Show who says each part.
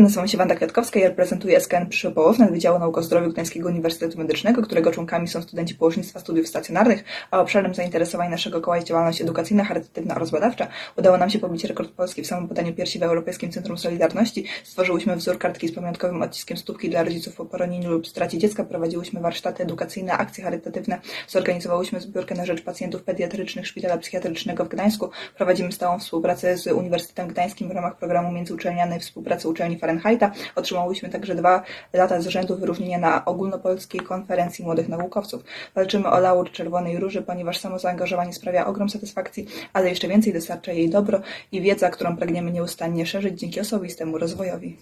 Speaker 1: Nazywam się Wanda Kwiatkowska i reprezentuję SKN Przyszły Połowne Wydziału Nauk o Zdrowiu Gdańskiego Uniwersytetu Medycznego, którego członkami są studenci położnictwa studiów stacjonarnych, a obszarem zainteresowań naszego koła jest działalność edukacyjna, charytatywna oraz badawcza. Udało nam się pobić rekord Polski w samym podaniu piersi w Europejskim Centrum Solidarności. Stworzyłyśmy wzór kartki z pamiątkowym odciskiem stópki dla rodziców po poronieniu lub stracie dziecka. Prowadziłyśmy warsztaty edukacyjne, akcje charytatywne. Zorganizowałyśmy zbiórkę na rzecz pacjentów pediatrycznych Szpitala Psychiatrycznego w Gdańsku. Prowadzimy stałą współpracę z Uniwersytetem Gdańskim w ramach programu międzyuczelnianej współpracy uczelni Fahrenheita. Otrzymałyśmy także dwa lata z rzędu wyróżnienia na ogólnopolskiej konferencji młodych naukowców. Walczymy o laur Czerwonej Róży, ponieważ samo zaangażowanie sprawia ogrom satysfakcji, ale jeszcze więcej dostarcza jej dobro i wiedza, którą pragniemy nieustannie szerzyć dzięki osobistemu rozwojowi.